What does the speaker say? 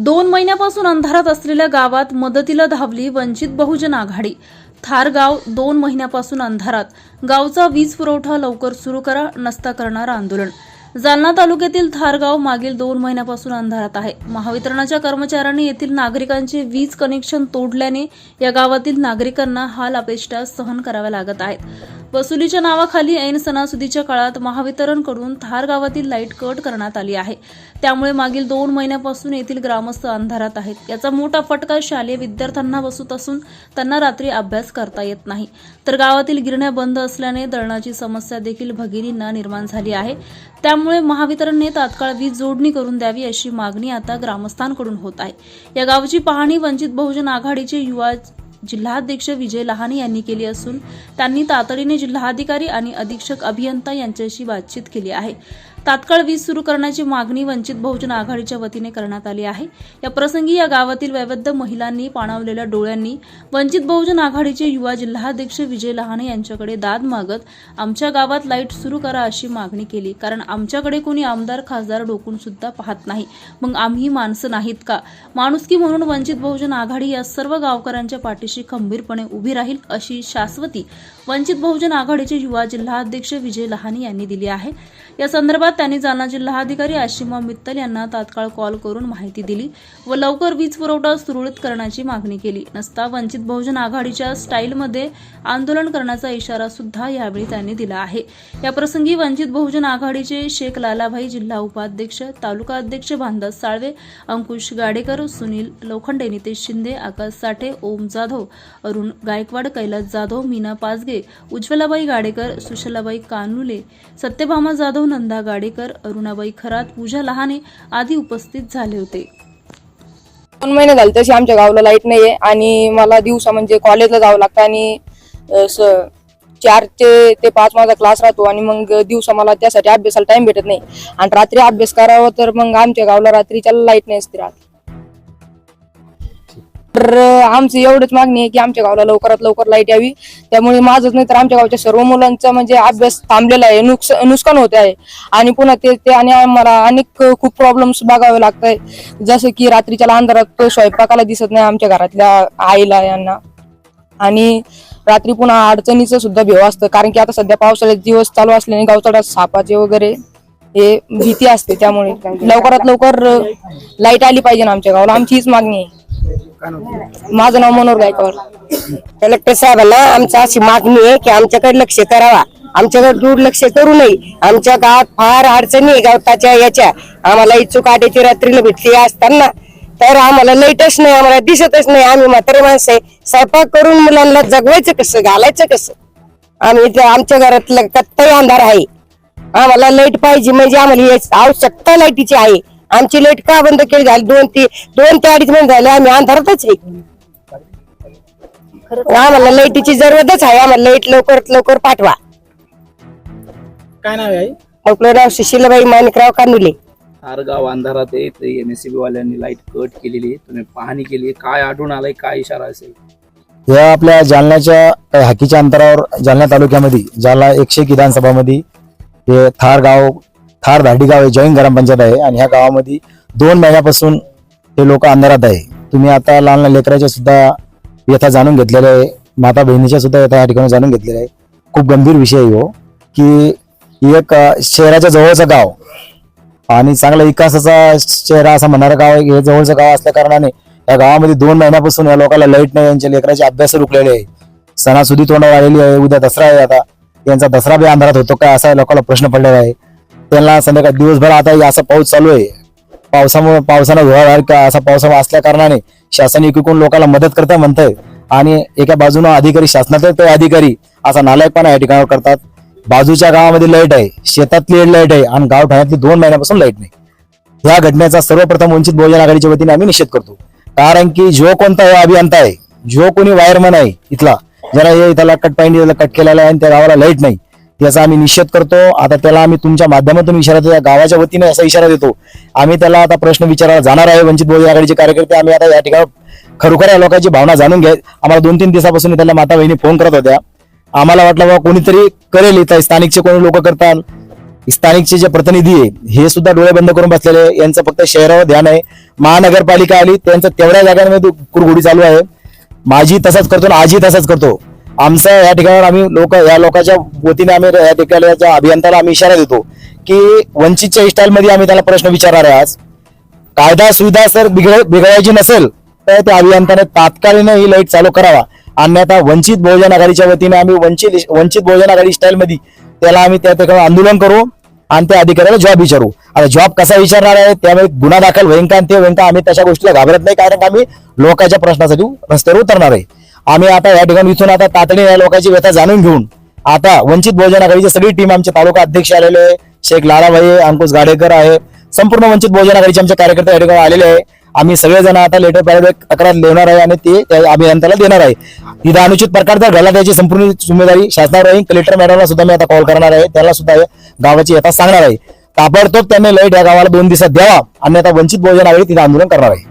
दोन महिन्यापासून अंधारात असलेल्या गावात मदतीला धावली वंचित बहुजन आघाडी. थारगाव दोन महिन्यापासून अंधारात. गावचा वीज पुरवठा लवकर सुरू करा नसता करणार आंदोलन. जालना तालुक्यातील थारगाव मागील दोन महिन्यापासून अंधारात आहे. महावितरणाच्या कर्मचाऱ्यांनी येथील नागरिकांचे वीज कनेक्शन तोडल्याने या गावातील नागरिकांना हाल अपेष्टा सहन कराव्या लागत आहेत. वसुलीच्या नावाखाली ऐन सणासुदीच्या काळात महावितरणकडून थार गावातील लाइट कट करण्यात आली आहे. त्यामुळे मागील दोन महिन्यापासून येथील ग्रामस्थ अंधारात आहेत. याचा मोठा फटका शालेय विद्यार्थ्यांना बसत असून त्यांना रात्री अभ्यास करता येत नाही. तर गावातील गिरण्या बंद असल्याने दळणाची समस्या देखील भगिनींना निर्माण झाली आहे. त्यामुळे महावितरणने तात्काळ वीज जोडणी करून द्यावी अशी मागणी आता ग्रामस्थांकडून होत आहे. या गावची पाहणी वंचित बहुजन आघाडीचे युवा जिल्हाध्यक्ष विजय लहाने यांनी केली असून त्यांनी तातडीने जिल्हाधिकारी आणि अधीक्षक अभियंता यांच्याशी बातचीत केली आहे. तात्काळ वीज सुरू करण्याची मागणी वंचित बहुजन आघाडीच्या वतीने करण्यात आली आहे. या प्रसंगी या गावातील वैविध महिलांनी पाणावलेल्या डोळ्यांनी वंचित बहुजन आघाडीचे युवा जिल्हाध्यक्ष विजय लहाने यांच्याकडे दाद मागत आमच्या गावात लाइट सुरू करा अशी मागणी केली. कारण आमच्याकडे कोणी आमदार खासदार डोकून सुद्धा पाहत नाही. मग आम्ही माणसं नाहीत का? माणुसकी म्हणून वंचित बहुजन आघाडी या सर्व गावकऱ्यांच्या पाठीशी खंबीरपणे उभी राहील अशी शाश्वती वंचित बहुजन आघाडीचे युवा जिल्हाध्यक्ष विजय लहाने यांनी दिली आहे. या संदर्भात त्यांनी जालना जिल्हाधिकारी आशिमा मित्तल यांना तात्काळ कॉल करून माहिती दिली व लवकर वीज पुरवठा सुरळीत करण्याची मागणी केली. नसता वंचित बहुजन आघाडीच्या स्टाईलमध्ये आंदोलन करण्याचा इशारा सुद्धा यावेळी त्यांनी दिला आहे. याप्रसंगी वंचित बहुजन आघाडीचे शेख लालाभाई जिल्हा उपाध्यक्ष तालुका अध्यक्ष भानदास साळवे अंकुश गाडेकर सुनील लोखंडे नितेश शिंदे आकाश साठे ओम जाधव अरुण गायकवाड कैलास जाधव मीना पाचगे उज्ज्वलाबाई गाडेकर सुशलाबाई कानुले सत्यभामा जाधव नंदा गाडे गाडेकर अरुणाबाई खरात पूजा लहाने आदी उपस्थित झाले होते. दोन महिने झाले तशी आमच्या गावाला लाइट नाहीये आणि मला दिवसा म्हणजे कॉलेजला जावं लागतं आणि चार ते ते पाच माझा क्लास राहतो आणि मग दिवसा मला त्यासाठी अभ्यासाला टाइम भेटत नाही. आणि रात्री अभ्यास करावा तर मग आमच्या गावाला रात्रीच्या लाइट नाही असते रात्री तर आमची एवढंच मागणी आहे की आमच्या गावाला लवकरात लवकर लाइट यावी. त्यामुळे माझंच नाही तर आमच्या गावच्या सर्व मुलांचा म्हणजे अभ्यास थांबलेला आहे. नुकस नुकसान होते आहे. आणि पुन्हा ते ते आणि आम्हाला अनेक खूप प्रॉब्लेम्स बघावे लागत आहे जसं की रात्रीच्या अंधारात स्वयंपाकाला दिसत नाही आमच्या घरातल्या आईला यांना. आणि रात्री पुन्हा अडचणीचं सुद्धा भेव असतं. कारण की आता सध्या पावसाळ्यात दिवस चालू असल्याने गावचा सापाचे वगैरे हे भीती असते. त्यामुळे लवकरात लवकर लाइट आली पाहिजे ना आमच्या गावाला. आमची हीच मागणी आहे. माझं नाव मनोहर गायकवाड. कलेक्टर साहेबांना आमचा अशी मागणी आहे की आमच्याकडे लक्ष करावा. आमच्याकडे दुर्लक्ष करू नये. आमच्या गावात फार अडचणी आहे गवताच्या याच्या. आम्हाला इच्छुक आड्याची रात्रीला भेटली असताना तर आम्हाला लाईटच नाही आम्हाला दिसतच नाही. आम्ही म्हातारे माणसं आहे. स्वयंपाक करून मुलांना जगवायचं कसं घालायचं कसं? आम्ही आमच्या घरातलं कत्ताही अंधार आहे. आम्हाला लाइट पाहिजे म्हणजे आम्हाला आवश्यकता लाईटीची आहे. आमची लाइट का बंद केली? झाली दोन ते दोन ते अडीच महिने झाले आम्ही अंधारातच आहे. आम्हाला लाईटीची जरूरतच आहे आम्हाला लाइट लवकरात लवकर पाठवा. काय नाव आहे आपलं नाव सुशीलाबाई माणिकराव कानुले. हार गाव अंधारात आहे ते एम एस सी बी वाल्यांनी लाइट कट केलेली आहे. तुम्ही पाहणी केली आहे. काय आढळून आलंय काय इशारा असेल? या आपल्या जालन्याच्या हाकीच्या अंतरावर जालना तालुक्यामध्ये जालना एकशे एक विधानसभामध्ये हे थार गाव थार धाडी गाव आहे जैन ग्रामपंचायत आहे आणि ह्या गावामध्ये दोन महिन्यापासून हे लोक अंधारात आहे. तुम्ही आता लहान लहान लेकराच्या सुद्धा व्यथा जाणून घेतलेल्या आहे. माता बहिणीच्या सुद्धा व्यथा या ठिकाणी जाणून घेतलेल्या आहे. खूप गंभीर विषय आहे हो की एक शहराच्या जवळचं गाव आणि चांगला विकासाचा चेहरा असा म्हणणारं गाव आहे. हे जवळचं गाव असल्या कारणाने या गावामध्ये दोन महिन्यापासून या लोकांना लाइट नाही यांच्या लेकराचे अभ्यास रुकलेले आहे. सणासुदी तोंडावर आलेली आहे उद्या दसरा आहे आता. यांचा दसरा बी अंधारात होतो काय असा लोकांना प्रश्न पडलेला आहे. त्यांना संध्याकाळ दिवसभर आता असा पाऊस चालू आहे. पावसामुळे पावसानं धुळाधार असा पाऊस असल्या कारणाने शासन एकीकडून लोकांना मदत करता म्हणतंय. आणि एका बाजूनं अधिकारी शासनाचे ते अधिकारी असा नालायकपणा या ठिकाणावर करतात. बाजूच्या गावामध्ये लाइट आहे शेतातली लाइट आहे आणि गाव ठाण्यातली दोन महिन्यापासून लाइट नाही. या घटनेचा सर्वप्रथम वंचित बहुजन आघाडीच्या वतीने आम्ही निषेध करतो. कारण की जो कोणता अभियंता आहे जो कोणी वायरमन आहे इथला ज्याला हे इथला कट पाहिजे कट केलेला आहे आणि त्या गावाला लाइट नाही त्याचा आम्ही निषेध करतो. आता त्याला आम्ही तुमच्या माध्यमातून इशारा देतो या गावाच्या वतीने असा इशारा देतो. आम्ही त्याला आता प्रश्न विचारायला जाणार आहे. वंचित बहुजन आघाडीचे कार्यकर्ते आम्ही आता या ठिकाणी खरोखर या लोकांची भावना जाणून घ्या. आम्हाला दोन तीन दिवसापासून त्याला माता बहिणी फोन करत होत्या. आम्हाला वाटलं बाबा कोणीतरी करेल इथं. स्थानिकचे कोणी लोक करतात? स्थानिकचे जे प्रतिनिधी आहे हे सुद्धा डोळे बंद करून बसलेले यांचं फक्त शहरावर ध्यान आहे. महानगरपालिका आली त्यांचं तेवढ्या जागांमध्ये कुरघोडी चालू आहे. माझी तसाच करतो आणि आजी तसाच करतो. आमचं या ठिकाणावर आम्ही लोक या लोकांच्या वतीने आम्ही या ठिकाणच्या अभियंत्याला आम्ही इशारा देतो की वंचितच्या स्टाईलमध्ये आम्ही त्याला प्रश्न विचारणार आहे आज. कायदा सुविधा जर बिघड बिघडायची नसेल तर त्या अभियंत्याने तात्कालीन ही लाइट चालू करावा. अन्यथा वंचित बहुजन आघाडीच्या वतीने आम्ही वंचित वंचित बहुजन आघाडी स्टाईल मध्ये त्याला आम्ही त्या ठिकाणी आंदोलन करू आणि त्या अधिकाऱ्याला जॉब विचारू. आता जॉब कसा विचारणार आहे? त्यामुळे गुन्हा दाखल होईन का आणि ते होईन का आम्ही तशा गोष्टीला घाबरत नाही कारण आम्ही लोकांच्या प्रश्नासाठी रस्त्यावर उतरणार आहे. आम्ही आता या ठिकाणी इथून आता तातडीने या लोकांची व्यथा जाणून घेऊन आता वंचित बहुजन आघाडीची सगळी टीम आमचे तालुका अध्यक्ष आलेले आहे शेख लालाभाई अंकुश गाडेकर आहे संपूर्ण वंचित बहुजन आघाडीचे आमचे कार्यकर्ते या ठिकाणी आलेले आहे आम्ही सगळेजण आता लेटर पॅरेड तक्रार लिहिणार आहे आणि ते त्या अभियंत्याला देणार आहे. इथं अनुचित प्रकारचा घडला त्याची संपूर्ण जिम्मेदारी शासनावर राहील कलेक्टर मॅडमला सुद्धा मी आता कॉल करणार आहे त्याला सुद्धा गावाची यथा सांगणार आहे. ताबडतोब त्यांनी लाइट या गावाला दोन दिवसात द्यावा. अन्यथा वंचित बहुजन आघाडी तिथे आंदोलन करणार आहे.